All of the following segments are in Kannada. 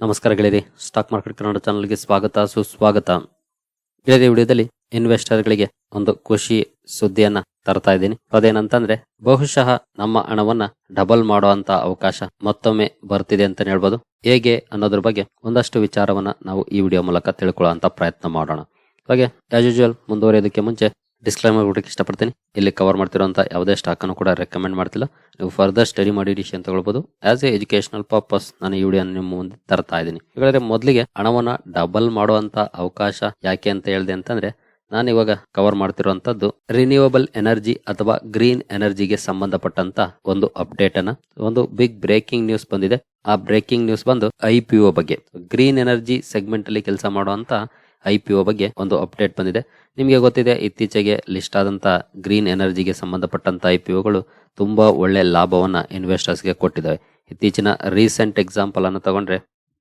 ನಮಸ್ಕಾರ ಗೆಳೆಯರಿ, ಸ್ಟಾಕ್ ಮಾರ್ಕೆಟ್ ಕನ್ನಡ ಚಾನಲ್ಗೆ ಸ್ವಾಗತ, ಸುಸ್ವಾಗತ. ಗೆಳೆಯರಿ ವಿಡಿಯೋದಲ್ಲಿ ಇನ್ವೆಸ್ಟರ್ಗಳಿಗೆ ಒಂದು ಖುಷಿ ಸುದ್ದಿಯನ್ನ ತರ್ತಾ ಇದ್ದೀನಿ. ಅದೇನಂತಂದ್ರೆ, ಬಹುಶಃ ನಮ್ಮ ಹಣವನ್ನ ಡಬಲ್ ಮಾಡುವಂತ ಅವಕಾಶ ಮತ್ತೊಮ್ಮೆ ಬರ್ತಿದೆ ಅಂತ ಹೇಳ್ಬೋದು. ಹೇಗೆ ಅನ್ನೋದ್ರ ಬಗ್ಗೆ ಒಂದಷ್ಟು ವಿಚಾರವನ್ನ ನಾವು ಈ ವಿಡಿಯೋ ಮೂಲಕ ತಿಳ್ಕೊಳ್ಳುವಂತ ಪ್ರಯತ್ನ ಮಾಡೋಣ. ಹಾಗೆ ಆಸ್ ಯೂಶುವಲ್ ಮುಂದುವರಿಯೋದಕ್ಕೆ ಮುಂಚೆ ಡಿಸ್ಕ್ಲೈಮರ್ ಕೊಡಕ್ಕೆ ಇಷ್ಟಪಡ್ತೀನಿ. ಇಲ್ಲಿ ಕವರ್ ಮಾಡ್ತಿರೋಂಥ ಯಾವುದೇ ಸ್ಟಾಕನ್ನು ಕೂಡ ರೆಕಮೆಂಡ್ ಮಾಡ್ತಿಲ್ಲ. ನೀವು ಫರ್ದರ್ ಸ್ಟಡಿ ಮಾಡಿ ಡಿಸಿಷನ್ ತಗೊಳ್ಬೋದು. ಆಸ್ ಎ ಎಜುಕೇಶನಲ್ ಪರ್ಪಸ್ ನಾನು ಈ ವಿಡಿಯೋ ನಿಮ್ಮ ಮುಂದೆ ತರ್ತಾ ಇದ್ದೀನಿ. ಹಾಗಾದ್ರೆ ಮೊದಲಿಗೆ ಹಣವನ್ನು ಡಬಲ್ ಮಾಡುವಂಥ ಅವಕಾಶ ಯಾಕೆ ಅಂತ ಹೇಳಿದೆ ಅಂತಂದ್ರೆ, ನಾನು ಇವಾಗ ಕವರ್ ಮಾಡ್ತಿರುವಂತದ್ದು ರಿನ್ಯೂವಬಲ್ ಎನರ್ಜಿ ಅಥವಾ ಗ್ರೀನ್ ಎನರ್ಜಿಗೆ ಸಂಬಂಧಪಟ್ಟಂತ ಒಂದು ಅಪ್ಡೇಟ್ ಅನ್ನ, ಒಂದು ಬಿಗ್ ಬ್ರೇಕಿಂಗ್ ನ್ಯೂಸ್ ಬಂದಿದೆ. ಆ ಬ್ರೇಕಿಂಗ್ ನ್ಯೂಸ್ ಬಂದು ಐ ಪಿ ಒ ಬಗ್ಗೆ. ಗ್ರೀನ್ ಎನರ್ಜಿ ಸೆಗ್ಮೆಂಟ್ ಅಲ್ಲಿ ಕೆಲಸ ಮಾಡುವಂತ ಐ ಪಿ ಒ ಬಗ್ಗೆ ಒಂದು ಅಪ್ಡೇಟ್ ಬಂದಿದೆ. ನಿಮಗೆ ಗೊತ್ತಿದೆ, ಇತ್ತೀಚೆಗೆ ಲಿಸ್ಟ್ ಆದಂತ ಗ್ರೀನ್ ಎನರ್ಜಿಗೆ ಸಂಬಂಧಪಟ್ಟಂತ ಐ ಪಿ ಒಗಳು ತುಂಬಾ ಒಳ್ಳೆ ಲಾಭವನ್ನ ಇನ್ವೆಸ್ಟರ್ಸ್ಗೆ ಕೊಟ್ಟಿದ್ದಾವೆ. ಇತ್ತೀಚಿನ ರೀಸೆಂಟ್ ಎಕ್ಸಾಂಪಲ್ ಅನ್ನು ತಗೊಂಡ್ರೆ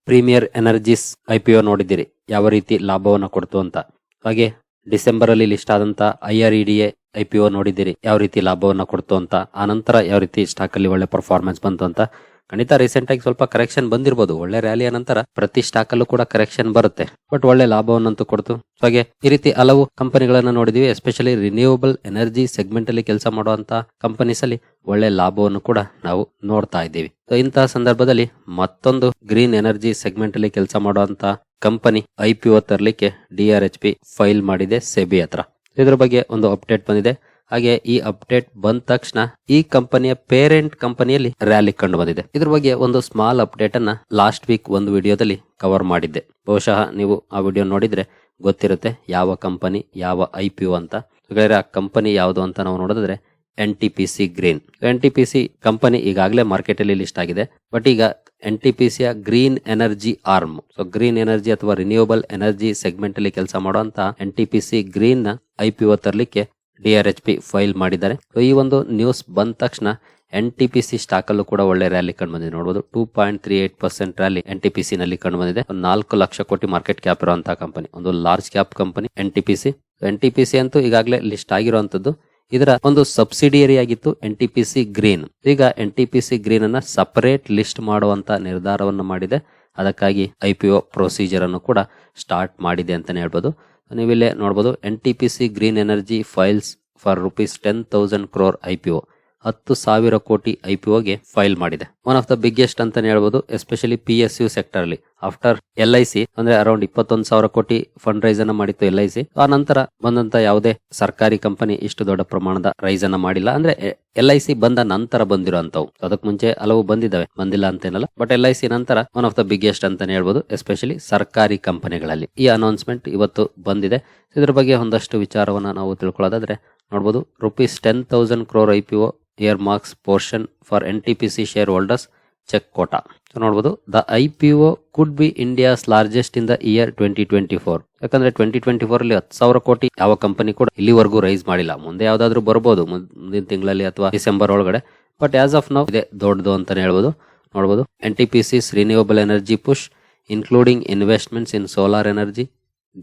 Premier Energies I P O ನೋಡಿದ್ದೀರಿ, ಯಾವ ರೀತಿ ಲಾಭವನ್ನ ಕೊಡ್ತು ಅಂತ. ಹಾಗೆ ಡಿಸೆಂಬರ್ ಅಲ್ಲಿ ಲಿಸ್ಟ್ ಆದಂತ I R E D A I P O ನೋಡಿದ್ದೀರಿ, ಯಾವ ರೀತಿ ಲಾಭವನ್ನ ಕೊಡ್ತು ಅಂತ. ಆನಂತರ ಯಾವ ರೀತಿ ಸ್ಟಾಕ್ ಅಲ್ಲಿ ಒಳ್ಳೆ ಪರ್ಫಾರ್ಮೆನ್ಸ್ ಬಂತು ಅಂತ. ಖಂಡಿತ ರೀಸೆಂಟ್ ಆಗಿ ಸ್ವಲ್ಪ ಕರೆಕ್ಷನ್ ಬಂದಿರಬಹುದು ಒಳ್ಳೆ ರ್ಯಾಲಿಯ ನಂತರ ಪ್ರತಿ ಸ್ಟಾಕ್ ಅಲ್ಲೂ ಕೂಡ ಕರೆಕ್ಷನ್ ಬರುತ್ತೆ. ಬಟ್ ಒಳ್ಳೆ ಲಾಭವನ್ನಂತೂ ಕೊಡ್ತು. ಹಾಗೆ ಈ ರೀತಿ ಹಲವು ಕಂಪನಿಗಳನ್ನ ನೋಡಿದೀವಿ ಎಸ್ಪೆಷಲಿ ರಿನ್ಯೂವಬಲ್ ಎನರ್ಜಿ ಸೆಗ್ಮೆಂಟ್ ಅಲ್ಲಿ ಕೆಲಸ ಮಾಡುವಂತ ಕಂಪನೀಸ್ ಅಲ್ಲಿ ಒಳ್ಳೆ ಲಾಭವನ್ನು ಕೂಡ ನಾವು ನೋಡ್ತಾ ಇದ್ದೀವಿ. ಇಂತಹ ಸಂದರ್ಭದಲ್ಲಿ ಮತ್ತೊಂದು ಗ್ರೀನ್ ಎನರ್ಜಿ ಸೆಗ್ಮೆಂಟ್ ಅಲ್ಲಿ ಕೆಲಸ ಮಾಡುವಂತ ಕಂಪನಿ ಐ ಪಿ ಒ ತರಲಿಕ್ಕೆ D R H P file ಮಾಡಿದೆ ಸೆಬಿ ಹತ್ರ. ಇದ್ರ ಬಗ್ಗೆ ಒಂದು ಅಪ್ಡೇಟ್ ಬಂದಿದೆ. ಹಾಗೆ ಈ ಅಪ್ಡೇಟ್ ಬಂದ ತಕ್ಷಣ ಈ ಕಂಪನಿಯ ಪೇರೆಂಟ್ ಕಂಪನಿಯಲ್ಲಿ ರ್ಯಾಲಿ ಕಂಡು ಬಂದಿದೆ. ಇದ್ರ ಬಗ್ಗೆ ಒಂದು ಸ್ಮಾಲ್ ಅಪ್ಡೇಟ್ ಅನ್ನ ಲಾಸ್ಟ್ ವೀಕ್ ಒಂದು ವಿಡಿಯೋದಲ್ಲಿ ಕವರ್ ಮಾಡಿದ್ದೆ. ಬಹುಶಃ ನೀವು ಆ ವಿಡಿಯೋ ನೋಡಿದ್ರೆ ಗೊತ್ತಿರುತ್ತೆ ಯಾವ ಕಂಪನಿ, ಯಾವ ಐ ಪಿ ಯು ಅಂತ. ಹಾಗಾದ್ರೆ ಆ ಕಂಪನಿ ಯಾವುದು ಅಂತ ನಾವು ನೋಡಿದ್ರೆ N T P C green. N T P C company ಈಗಾಗಲೇ ಮಾರ್ಕೆಟ್ ಅಲ್ಲಿ ಲಿಸ್ಟ್ ಆಗಿದೆ. ಬಟ್ ಈಗ ಎನ್ ಟಿ ಪಿ ಸಿಯ green energy arm. So green energy ಅಥವಾ ರಿನ್ಯೂವಬಲ್ ಎನರ್ಜಿ ಸೆಗ್ಮೆಂಟ್ ಅಲ್ಲಿ ಕೆಲಸ ಮಾಡುವಂತ N T P C green I P O ತರಲಿಕ್ಕೆ D R H P file ಮಾಡಿದ್ದಾರೆ. ಸೊ ಈ ಒಂದು ನ್ಯೂಸ್ ಬಂದ ತಕ್ಷಣ N T P C stock ಅಲ್ಲೂ ಕೂಡ ಒಳ್ಳೆ ರ್ಯಾಲಿ ಕಂಡು ಬಂದಿದೆ. ನೋಡಬಹುದು two point three eight percent rally N T P C ನಲ್ಲಿ ಕಂಡು ಬಂದಿದೆ. ನಾಲ್ಕು ಲಕ್ಷ ಕೋಟಿ ಮಾರ್ಕೆಟ್ ಕ್ಯಾಪ್ ಇರುವಂತಹ ಕಂಪನಿ ಒಂದು large cap company N T P C. N T P C ಅಂತೂ ಈಗಾಗಲೇ ಲಿಸ್ಟ್ ಆಗಿರುವಂತದ್ದು ಇದರ ಒಂದು ಸಬ್ಸಿಡಿಯರಿ ಆಗಿತ್ತು N T P C green ಈಗ N T P C green ಅನ್ನ ಸಪರೇಟ್ ಲಿಸ್ಟ್ ಮಾಡುವಂತ ನಿರ್ಧಾರವನ್ನು ಮಾಡಿದೆ. ಅದಕ್ಕಾಗಿ ಐ ಪಿ ಒ ಪ್ರೊಸೀಜರ್ ಅನ್ನು ಕೂಡ ಸ್ಟಾರ್ಟ್ ಮಾಡಿದೆ ಅಂತಾನೆ ಹೇಳ್ಬೋದು. ನೀವಿಲ್ಲೇ ನೋಡಬಹುದು N T P C green energy files for rupees ten thousand crore I P O. ಹತ್ತು ಸಾವಿರ ಕೋಟಿ ಐಪಿಒಗೆ ಫೈಲ್ ಮಾಡಿದೆ. ಒನ್ ಆಫ್ ದ ಬಿಗ್ಗೆಸ್ಟ್ ಅಂತಾನೆ ಹೇಳ್ಬೋದು especially P S U sector ಅಲ್ಲಿ. ಆಫ್ಟರ್ ಎಲ್ ಐ ಸಿ ಅಂದ್ರೆ ಅರೌಂಡ್ ಇಪ್ಪತ್ತೊಂದು ಸಾವಿರ ಕೋಟಿ ಫಂಡ್ ರೈಸ್ ಅನ್ನ ಮಾಡಿತ್ತು ಎಲ್ ಐ ಸಿ ಆ ನಂತರ ಬಂದಂತ ಯಾವುದೇ ಸರ್ಕಾರಿ ಕಂಪನಿ ಇಷ್ಟು ದೊಡ್ಡ ಪ್ರಮಾಣದ ರೈಸ್ ಅನ್ನ ಮಾಡಿಲ್ಲ. ಅಂದ್ರೆ ಎಲ್ ಐ ಸಿ ಬಂದ ನಂತರ ಬಂದಿರೋ ಅಂತವು ಅದಕ್ಕೆ ಮುಂಚೆ ಹಲವು ಬಂದಿದ್ದಾವೆ. ಬಂದಿಲ್ಲ ಅಂತೇನಲ್ಲ. ಬಟ್ ಎಲ್ ಐ ಸಿ ನಂತರ ಒನ್ ಆಫ್ ದ ಬಿಗ್ಗೆಸ್ಟ್ ಅಂತಾನೆ ಹೇಳ್ಬೋದು ಎಸ್ಪೆಷಲಿ ಸರ್ಕಾರಿ ಕಂಪನಿಗಳಲ್ಲಿ ಈ ಅನೌನ್ಸ್ಮೆಂಟ್ ಇವತ್ತು ಬಂದಿದೆ. ಇದ್ರ ಬಗ್ಗೆ ಒಂದಷ್ಟು ವಿಚಾರವನ್ನ ನಾವು ತಿಳ್ಕೊಳ್ಳೋದಾದ್ರೆ, ನೋಡ್ಬೋದು rupees ten thousand crore I P O earmarks portion for N T P C shareholders check quota ನೋಡಬಹುದು the I P O could be India's largest in the year twenty twenty four ಯಾಕಂದ್ರೆ ಟ್ವೆಂಟಿ ಟ್ವೆಂಟಿ ಫೋರ್ ಅಲ್ಲಿ ಹತ್ತು ಸಾವಿರ ಕೋಟಿ ಯಾವ ಕಂಪನಿ ಕೂಡ ಇಲ್ಲಿವರೆಗೂ ರೈಸ್ ಮಾಡಿಲ್ಲ. ಮುಂದೆ ಯಾವ್ದಾದ್ರು ಬರ್ಬೋದು ಮುಂದಿನ ತಿಂಗಳಲ್ಲಿ ಅಥವಾ ಡಿಸೆಂಬರ್ ಒಳಗಡೆ. ಬಟ್ ಆಸ್ ಆಫ್ ನೌ ಇದೆ ದೊಡ್ಡದು ಅಂತಾನೆ ಹೇಳ್ಬೋದು. ನೋಡಬಹುದು N T P C's renewable energy push including investments in solar energy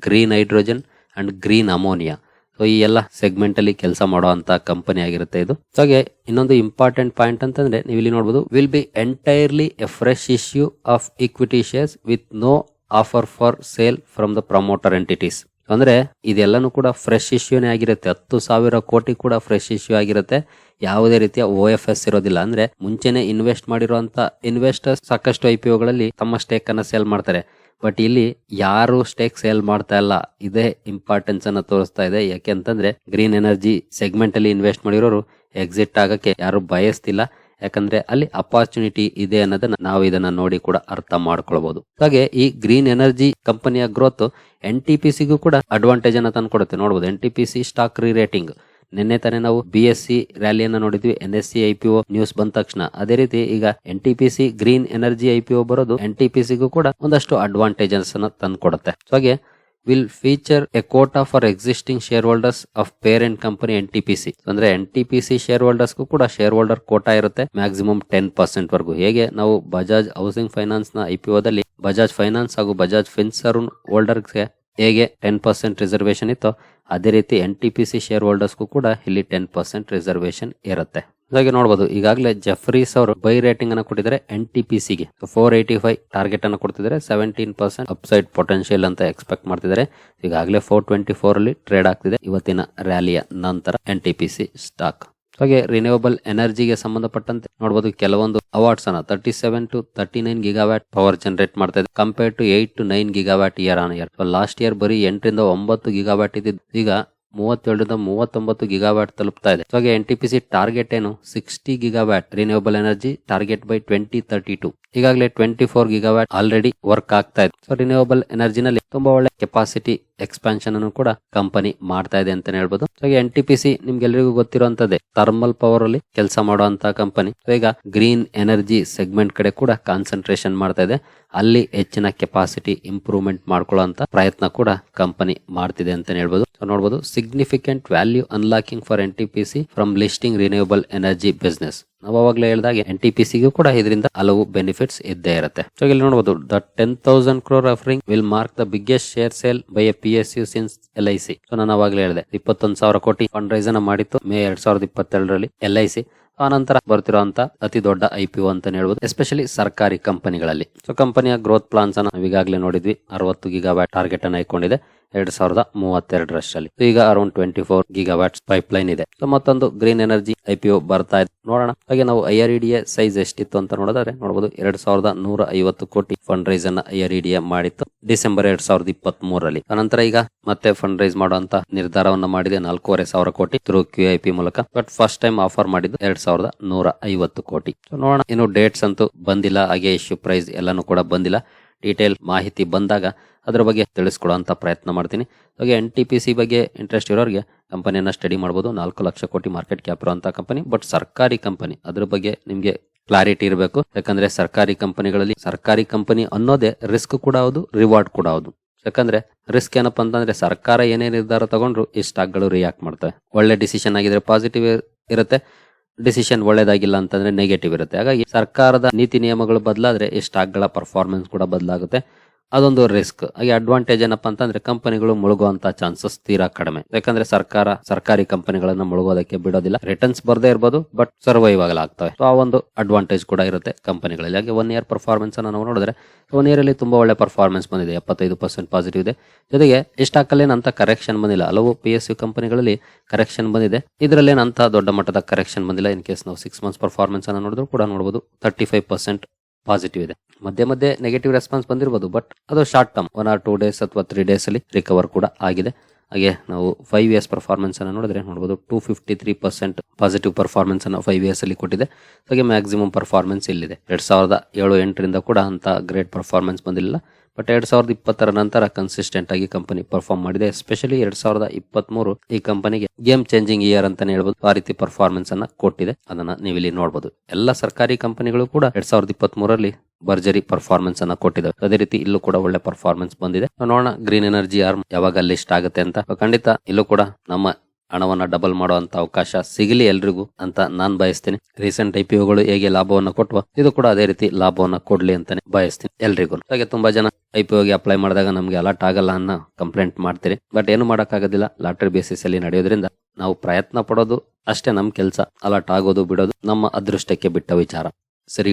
green hydrogen and green ammonia so ಈ ಎಲ್ಲ ಸೆಗ್ಮೆಂಟ್ ಅಲ್ಲಿ ಕೆಲಸ ಮಾಡುವಂತ ಕಂಪನಿ ಆಗಿರುತ್ತೆ ಇದು. ಹಾಗೆ ಇನ್ನೊಂದು ಇಂಪಾರ್ಟೆಂಟ್ ಪಾಯಿಂಟ್ ಅಂತಂದ್ರೆ ನೀವು ಇಲ್ಲಿ ನೋಡಬಹುದು will be entirely a fresh issue of equity shares with no offer for sale from the promoter entities ಅಂದ್ರೆ ಇದೆಲ್ಲನೂ ಕೂಡ ಫ್ರೆಶ್ ಇಶ್ಯೂನೇ ಆಗಿರುತ್ತೆ. ಹತ್ತು ಸಾವಿರ ಕೋಟಿ ಕೂಡ ಫ್ರೆಶ್ ಇಶ್ಯೂ ಆಗಿರುತ್ತೆ. ಯಾವುದೇ ರೀತಿಯ ಓ ಎಫ್ ಎಸ್ ಇರೋದಿಲ್ಲ. ಅಂದ್ರೆ ಮುಂಚೆನೆ ಇನ್ವೆಸ್ಟ್ ಮಾಡಿರುವಂತ ಇನ್ವೆಸ್ಟರ್ಸ್ ಸಾಕಷ್ಟು ಐಪಿಒಗಳಲ್ಲಿ ತಮ್ಮ ಸ್ಟೇಕ್ ಅನ್ನ ಸೇಲ್ ಮಾಡ್ತಾರೆ. ಬಟ್ ಇಲ್ಲಿ ಯಾರು ಸ್ಟೇಕ್ ಸೇಲ್ ಮಾಡ್ತಾ ಇಲ್ಲ, ಇದೇ ಇಂಪಾರ್ಟೆನ್ಸ್ ಅನ್ನ ತೋರಿಸ್ತಾ ಇದೆ. ಯಾಕೆ ಅಂತಂದ್ರೆ ಗ್ರೀನ್ ಎನರ್ಜಿ ಸೆಗ್ಮೆಂಟ್ ಅಲ್ಲಿ ಇನ್ವೆಸ್ಟ್ ಮಾಡಿರೋರು ಎಕ್ಸಿಟ್ ಆಗಕ್ಕೆ ಯಾರು ಬಯಸ್ತಿಲ್ಲ. ಯಾಕಂದ್ರೆ ಅಲ್ಲಿ ಅಪಾರ್ಚುನಿಟಿ ಇದೆ ಅನ್ನೋದನ್ನ ನಾವು ಇದನ್ನ ನೋಡಿ ಕೂಡ ಅರ್ಥ ಮಾಡ್ಕೊಳ್ಬಹುದು ಹಾಗೆ ಈ ಗ್ರೀನ್ ಎನರ್ಜಿ ಕಂಪನಿಯ ಗ್ರೋತ್ ಎನ್ ಟಿ ಪಿ ಸಿಗೂ ಕೂಡ ಅಡ್ವಾಂಟೇಜ್ ಅನ್ನ ತಂದ್ಕೊಡುತ್ತೆ. ನೋಡಬಹುದು N T P C stock rerating ನಿನ್ನೆ ತಾನೇ ನಾವು ಬಿ ಎಸ್ ಸಿ ರ್ಯಾಲಿಯನ್ನ ನೋಡಿದ್ವಿ. N S C IPO news ಬಂದ ತಕ್ಷಣ. ಅದೇ ರೀತಿ ಈಗ N T P C green energy IPO ಬರೋದು ಎನ್ ಟಿ ಪಿ ಸಿಗೂ ಕೂಡ ಒಂದಷ್ಟು ಅಡ್ವಾಂಟೇಜಸ್ ಅನ್ನ ತಂದ್ಕೊಡುತ್ತೆ. ಸೊ ಹಾಗೆ will feature a quota for existing shareholders of parent company N T P C ಅಂದ್ರೆ N T P C share ಹೋಲ್ಡರ್ಸ್ಗೂ ಕೂಡ ಶೇರ್ ಹೋಲ್ಡರ್ ಕೋಟಾ ಇರುತ್ತೆ. ಮ್ಯಾಕ್ಸಿಮಮ್ ಟೆನ್ ಪರ್ಸೆಂಟ್ ವರೆಗೂ. ಹೇಗೆ? ನಾವು ಬಜಾಜ್ ಹೌಸಿಂಗ್ ಫೈನಾನ್ಸ್ನ ಐ ಪಿ ಒದಲ್ಲಿ ಬಜಾಜ್ ಫೈನಾನ್ಸ್ ಹಾಗೂ ಬಜಾಜ್ ಫಿನ್ಸರ್ ಹೋಲ್ಡರ್ಸ್ಗೆ ಹೇಗೆ ಟೆನ್ ಪರ್ಸೆಂಟ್ ರಿಸರ್ವೇಶನ್ ಇತ್ತೋ ಅದೇ ರೀತಿ N T P C share ಹೋಲ್ಡರ್ಸ್ಗೂ ಕೂಡ ಇಲ್ಲಿ ಟೆನ್ ಪರ್ಸೆಂಟ್ ರಿಸರ್ವೇಶನ್ ಇರುತ್ತೆ. ಹಾಗೆ ನೋಡಬಹುದು ಈಗಾಗಲೇ ಜಫ್ರೀಸ್ ಅವರು ಬೈ ರೇಟಿಂಗ್ ಅನ್ನು ಕೊಟ್ಟಿದ್ದಾರೆ ಎನ್ ಟಿ ಪಿ ಸಿಗೆ ಫೋರ್ ಏಯ್ಟಿ ಫೈವ್ ಟಾರ್ಗೆಟ್ ಅನ್ನು ಕೊಡ್ತಿದ್ದಾರೆ ಸೆವೆಂಟೀನ್ ಪರ್ಸೆಂಟ್ ಅಪ್ಸೈಡ್ ಪೊಟೆನ್ಷಿಯಲ್ ಅಂತ ಎಕ್ಸ್ಪೆಕ್ಟ್ ಮಾಡ್ತಿದ್ದಾರೆ. ಈಗಾಗಲೇ ಫೋರ್ ಟ್ವೆಂಟಿ ಫೋರ್ ಅಲ್ಲಿ ಟ್ರೇಡ್ ಆಗ್ತಿದೆ ಇವತ್ತಿನ ರ್ಯಾಲಿಯ ನಂತರ N T P C stock ಹಾಗೆ ರಿನ್ಯೂವಬಲ್ ಎನರ್ಜಿಗೆ ಸಂಬಂಧಪಟ್ಟಂತೆ ನೋಡಬಹುದು ಕೆಲವೊಂದು ಅವಾರ್ಡ್ಸ್ ಅನ್ನ thirty seven to thirty nine gigawatt power generate ಮಾಡ್ತಾ ಇದೆ compare to eight to nine gigawatt year on year last year ಬರೀ ಎಂಟರಿಂದ ಒಂಬತ್ತು ಗಿಗಾವ್ಯಾಟ್ ಇದ್ದಿದ್ದು. ಈಗ ಮೂವತ್ತೇಳರಿಂದ ಮೂವತ್ತೊಂಬತ್ತು ಗಿಗಾವ್ಯಾಟ್ ತಲುಪ್ತಾ ಇದೆ. ಹಾಗೆ N T P C target ಏನು? Sixty gigawatt. Renewable energy target by twenty thirty two ಈಗಾಗಲೇ twenty four gigawatt already work ಆಗ್ತಾ ಇದೆ. ಸೊ ರಿನ್ಯೂವಬಲ್ ಎನರ್ಜಿನಲ್ಲಿ ತುಂಬಾ ಒಳ್ಳೆ ಕೆಪಾಸಿಟಿ ಎಕ್ಸ್ಪಾನ್ಷನ್ ಅನ್ನು ಕೂಡ ಕಂಪನಿ ಮಾಡ್ತಾ ಇದೆ ಅಂತ ಹೇಳ್ಬೋದು. ಹಾಗೆ ಎನ್ ಟಿ ಪಿ ಸಿ ನಿಮ್ಗೆಲ್ಲರಿಗೂ ಗೊತ್ತಿರುವಂತದ್ದೇ ಥರ್ಮಲ್ ಪವರ್ ಅಲ್ಲಿ ಕೆಲಸ ಮಾಡುವಂತ ಕಂಪನಿ ಈಗ ಗ್ರೀನ್ ಎನರ್ಜಿ ಸೆಗ್ಮೆಂಟ್ ಕಡೆ ಕೂಡ ಕಾನ್ಸಂಟ್ರೇಷನ್ ಮಾಡ್ತಾ ಇದೆ. ಅಲ್ಲಿ ಹೆಚ್ಚಿನ ಕೆಪಾಸಿಟಿ ಇಂಪ್ರೂವ್ಮೆಂಟ್ ಮಾಡ್ಕೊಳ್ಳುವಂತ ಪ್ರಯತ್ನ ಕೂಡ ಕಂಪನಿ ಮಾಡ್ತಿದೆ ಅಂತ ಹೇಳ್ಬೋದು. ಸೊ ನೋಡಬಹುದು significant value unlocking for N T P C from listing renewable energy business ನಾವು ಅವಾಗಲೇ ಹೇಳಿದಾಗ ಎನ್ ಟಿ ಪಿ ಸಿಗೂ ಕೂಡ ಇದರಿಂದ ಹಲವು ಬೆನಿಫಿಟ್ಸ್ ಇದ್ದೇ ಇರುತ್ತೆ. ಸೊ ಇಲ್ಲಿ ನೋಡಬಹುದು the ten thousand crore offering will mark the biggest share sale by a P S U since L I C so ನಾನು ಅವಾಗಲೇ ಹೇಳಿದೆ. ಇಪ್ಪತ್ತೊಂದು ಸಾವಿರ ಕೋಟಿ ಫಂಡ್ ರೈಸ್ ಮಾಡಿತ್ತು ಮೇ ಎರಡ್ ಸಾವಿರದ ಇಪ್ಪತ್ತೆರಡರಲ್ಲಿ ಎಲ್ ಐ ಸಿ ಆನಂತರ ಬರ್ತಿರುವಂತ ಅತಿ ದೊಡ್ಡ ಐ ಪಿ ಒ ಅಂತ ಹೇಳ್ಬೋದು. ಎಸ್ಪೆಷಲಿ ಸರ್ಕಾರಿ ಕಂಪನಿಗಳಲ್ಲಿ ಸೊ ಕಂಪನಿಯ ಗ್ರೋತ್ ಪ್ಲಾನ್ಸ್ ಅನ್ನ ಈಗಾಗಲೇ ನೋಡಿದ್ವಿ. ಅರವತ್ತು ಗಿಗಾವ್ಯಾಟ್ ಟಾರ್ಗೆಟ್ ಅನ್ನ ಇಟ್ಕೊಂಡಿದೆ. ಎರಡ್ ಸಾವಿರದ ಮೂವತ್ತೆರಡರಷ್ಟರಲ್ಲಿ. ಈಗ around twenty four gigawatts pipeline ಇದೆ ಸೊ ಮತ್ತೊಂದು ಗ್ರೀನ್ ಎನರ್ಜಿ ಐಪಿಒ ಬರ್ತಾ ಇದೆ. ನೋಡೋಣ. ಹಾಗೆ ನಾವು ಐ ಆರ್ ಇಡಿಯ ಸೈಜ್ ಎಷ್ಟಿತ್ತು ಅಂತ ನೋಡಿದ್ರೆ ನೋಡಬಹುದು ಎರಡ್ ಸಾವಿರದ ನೂರ ಐವತ್ತು ಕೋಟಿ ಫಂಡ್ ರೈಸ್ ಅನ್ನ ಐ ಆರ್ ಇಡಿಯ ಮಾಡಿತ್ತು ಡಿಸೆಂಬರ್ ಎರಡ್ ಸಾವಿರದ ಇಪ್ಪತ್ತ್ ಮೂರರಲ್ಲಿ ಅನಂತರ ಈಗ ಮತ್ತೆ ಫಂಡ್ ರೈಸ್ ಮಾಡುವಂತ ನಿರ್ಧಾರವನ್ನ ಮಾಡಿದೆ ನಾಲ್ಕೂವರೆ ಸಾವಿರ ಕೋಟಿ ಥ್ರೂ ಕ್ಯೂ ಐ ಪಿ ಮೂಲಕ. ಬಟ್ ಫಸ್ಟ್ ಟೈಮ್ ಆಫರ್ ಮಾಡಿದ್ದು ಎರಡ್ ಸಾವಿರದ ನೂರ ಐವತ್ತು ಕೋಟಿ ನೋಡೋಣ. ಇನ್ನು ಡೇಟ್ಸ್ ಅಂತೂ ಬಂದಿಲ್ಲ. ಹಾಗೆ ಇಶ್ಯೂ ಪ್ರೈಸ್ ಎಲ್ಲಾನು ಕೂಡ ಬಂದಿಲ್ಲ. ಡೀಟೇಲ್ ಮಾಹಿತಿ ಬಂದಾಗ ಅದರ ಬಗ್ಗೆ ತಿಳಿಸ್ಕೊಡೋಂಥ ಪ್ರಯತ್ನ ಮಾಡ್ತೀನಿ. ಹಾಗೆ ಎನ್ ಟಿ ಪಿ ಸಿ ಬಗ್ಗೆ ಇಂಟ್ರೆಸ್ಟ್ ಇರೋರಿಗೆ ಕಂಪನಿಯನ್ನು ಸ್ಟಡಿ ಮಾಡ್ಬೋದು. ನಾಲ್ಕು ಲಕ್ಷ ಕೋಟಿ ಮಾರ್ಕೆಟ್ ಕ್ಯಾಪ್ ಇರುವಂತ ಕಂಪನಿ ಬಟ್ ಸರ್ಕಾರಿ ಕಂಪನಿ ಅದ್ರ ಬಗ್ಗೆ ನಿಮಗೆ ಕ್ಲಾರಿಟಿ ಇರಬೇಕು. ಯಾಕಂದ್ರೆ ಸರ್ಕಾರಿ ಕಂಪನಿಗಳಲ್ಲಿ ಸರ್ಕಾರಿ ಕಂಪನಿ ಅನ್ನೋದೇ ರಿಸ್ಕ್ ಕೂಡ ಹೌದು ರಿವಾರ್ಡ್ ಕೂಡ ಹೌದು. ಯಾಕಂದ್ರೆ ರಿಸ್ಕ್ ಏನಪ್ಪಾ ಅಂತಂದ್ರೆ ಸರ್ಕಾರ ಏನೇ ನಿರ್ಧಾರ ತಗೊಂಡ್ರು ಈ ಸ್ಟಾಕ್ಗಳು ರಿಯಾಕ್ಟ್ ಮಾಡ್ತವೆ. ಒಳ್ಳೆ ಡಿಸಿಷನ್ ಆಗಿದ್ರೆ ಪಾಸಿಟಿವ್ ಇರುತ್ತೆ. ಡಿಸಿಷನ್ ಒಳ್ಳೇದಾಗಿಲ್ಲ ಅಂತಂದ್ರೆ ನೆಗೆಟಿವ್ ಇರುತ್ತೆ. ಹಾಗಾಗಿ ಸರ್ಕಾರದ ನೀತಿ ನಿಯಮಗಳು ಬದಲಾದ್ರೆ ಈ ಸ್ಟಾಕ್ಗಳ ಪರ್ಫಾರ್ಮೆನ್ಸ್ ಕೂಡ ಬದಲಾಗುತ್ತೆ. ಅದೊಂದು ರಿಸ್ಕ್ ಹಾಗೆ ಅಡ್ವಾಂಟೇಜ್ ಏನಪ್ಪಾ ಅಂತಂದ್ರೆ ಕಂಪನಿಗಳು ಮುಳುಗುವಂತ ಚಾನ್ಸಸ್ ತೀರಾ ಕಡಿಮೆ. ಯಾಕಂದ್ರೆ ಸರ್ಕಾರ, ಸರ್ಕಾರಿ ಕಂಪನಿಗಳನ್ನ ಮುಳುಗೋದಕ್ಕೆ ಬಿಡೋದಿಲ್ಲ. ರಿಟರ್ನ್ಸ್ ಬರದೇ ಇರ್ಬೋದು ಬಟ್ ಸರ್ವೈವ್ ಆಗಲಾಗ್ತವೆ. ಆ ಒಂದು ಅಡ್ವಾಂಟೇಜ್ ಕೂಡ ಇರುತ್ತೆ ಕಂಪನಿಗಳಲ್ಲಿ ಹಾಗೆ ಒನ್ ಇಯರ್ ಪರ್ಫಾರ್ಮೆನ್ಸ್ ಅನ್ನ ನಾವು ನೋಡಿದ್ರೆ ಒನ್ ಇಯರ್ ಅಲ್ಲಿ ತುಂಬಾ ಒಳ್ಳೆ ಪರ್ಫಾರ್ಮೆನ್ಸ್ ಬಂದಿದೆ. ಎಪ್ಪತ್ತೈದು ಪರ್ಸೆಂಟ್ ಪಾಸಿಟಿವ್ ಇದೆ. ಜೊತೆಗೆ ಸ್ಟಾಕ್ ಅಂತ ಕರೆಕ್ಷನ್ ಬಂದಿಲ್ಲ. ಹಲವು ಪಿ ಎಸ್ ಯು ಕಂಪನಿಗಳಲ್ಲಿ ಕರೆಕ್ಷನ್ ಬಂದಿದೆ. ಇದರಲ್ಲಿ ಅಂತ ದೊಡ್ಡ ಮಟ್ಟದ ಕರೆಕ್ಷನ್ ಬಂದಿಲ್ಲ. ಇನ್ ಕೇಸ್ ನಾವು ಸಿಕ್ಸ್ ಮಂತ್ಸ್ ಪರ್ಫಾರ್ಮೆನ್ಸ್ ಅನ್ನ ನೋಡಿದ್ರು ಕೂಡ ನೋಡಬಹುದು ತರ್ಟಿ ಫೈವ್ ಪರ್ಸೆಂಟ್ ಪಾಸಿಟಿವ್ ಇದೆ. ಮಧ್ಯೆ ಮಧ್ಯೆ ನೆಗೆಟಿವ್ ರೆಸ್ಪಾನ್ಸ್ ಬಂದಿರಬಹುದು ಬಟ್ ಅದು short term one or two days ಅಥವಾ ತ್ರೀ ಡೇಸ್ ಅಲ್ಲಿ ರಿಕವರ್ ಕೂಡ ಆಗಿದೆ. ಹಾಗೆ ನಾವು ಫೈವ್ ಇಯರ್ಸ್ ಪರ್ಫಾರ್ಮೆನ್ಸ್ ಅನ್ನು ನೋಡಿದ್ರೆ ನೋಡಬಹುದು two fifty three percent positive performance ಅನ್ನು ಫೈವ್ ಇಯರ್ಸ್ ಅಲ್ಲಿ ಕೊಟ್ಟಿದೆ. ಹಾಗೆ ಮ್ಯಾಕ್ಸಿಮಮ್ ಪರ್ಫಾರ್ಮೆನ್ಸ್ ಇಲ್ಲಿದೆ. ಎರಡ್ ಸಾವಿರದ ಏಳು ಎಂಟರಿಂದ ಕೂಡ ಅಂತ ಗ್ರೇಟ್ ಪರ್ಫಾರ್ಮೆನ್ಸ್ ಬಂದಿಲ್ಲ ಬಟ್ ಎರಡ್ ಸಾವಿರದ ಇಪ್ಪತ್ತರ ನಂತರ ಕನ್ಸಿಸ್ಟೆಂಟ್ ಆಗಿ ಕಂಪನಿ ಪರ್ಫಾರ್ಮ್ ಮಾಡಿದೆ. ಎಸ್ಪೆಷಲಿ ಎರಡ್ ಸಾವಿರದ ಇಪ್ಪತ್ತ್ ಮೂರು ಈ ಕಂಪನಿಗೆ ಗೇಮ್ ಚೇಂಜಿಂಗ್ ಇಯರ್ ಅಂತಾನೆ ಹೇಳ್ಬೋದು. ಆ ರೀತಿ ಪರ್ಫಾರ್ಮೆನ್ಸ್ ಅನ್ನ ಕೊಟ್ಟಿದೆ. ಅದನ್ನ ನೀವು ಇಲ್ಲಿ ನೋಡಬಹುದು ಎಲ್ಲ ಸರ್ಕಾರಿ ಕಂಪನಿಗಳು ಕೂಡ ಎರಡ್ ಸಾವಿರದ ಇಪ್ಪತ್ತ್ ಮೂರರಲ್ಲಿ ಭರ್ಜರಿ ಪರ್ಫಾರ್ಮೆನ್ಸ್ ಅನ್ನ ಕೊಟ್ಟಿದ್ದಾರೆ ಅದೇ ರೀತಿ ಇಲ್ಲೂ ಕೂಡ ಒಳ್ಳೆ ಪರ್ಫಾರ್ಮೆನ್ಸ್ ಬಂದಿದೆ. ನೋಡೋಣ ಗ್ರೀನ್ ಎನರ್ಜಿ ಆರ್ಮ್ ಯಾವಾಗ ಲಿಸ್ಟ್ ಆಗುತ್ತೆ ಅಂತ. ಖಂಡಿತ ಇಲ್ಲೂ ಕೂಡ ನಮ್ಮ ಹಣವನ್ನ ಡಬಲ್ ಮಾಡುವಂತ ಅವಕಾಶ ಸಿಗಲಿ ಎಲ್ರಿಗೂ ಅಂತ ನಾನ್ ಬಯಸ್ತೇನೆ. ರೀಸೆಂಟ್ ಐ ಪಿ ಒಗಳು ಹೇಗೆ ಲಾಭವನ್ನ ಕೊಟ್ಟವ ಇದು ಕೂಡ ಅದೇ ರೀತಿ ಲಾಭವನ್ನ ಕೊಡ್ಲಿ ಅಂತಾನೆ ಬಯಸ್ತೀನಿ ಎಲ್ರಿಗೂ. ಹಾಗೆ ತುಂಬಾ ಜನ ಐಪಿಒಗೆ ಅಪ್ಲೈ ಮಾಡಿದಾಗ ನಮ್ಗೆ ಅಲರ್ಟ್ ಆಗಲ್ಲ ಅನ್ನೋ ಕಂಪ್ಲೇಂಟ್ ಮಾಡ್ತೀರಿ. ಬಟ್ ಏನು ಮಾಡೋಕ್ಕಾಗೋದಿಲ್ಲ. ಲಾಟ್ರಿ ಬೇಸಿಸ್ ಅಲ್ಲಿ ನಡೆಯೋದ್ರಿಂದ ನಾವು ಪ್ರಯತ್ನ ಪಡೋದು ಅಷ್ಟೇ ನಮ್ ಕೆಲಸ. ಅಲರ್ಟ್ ಆಗೋದು, ಬಿಡೋದು ನಮ್ಮ ಅದೃಷ್ಟಕ್ಕೆ ಬಿಟ್ಟ ವಿಚಾರ. ಸರಿ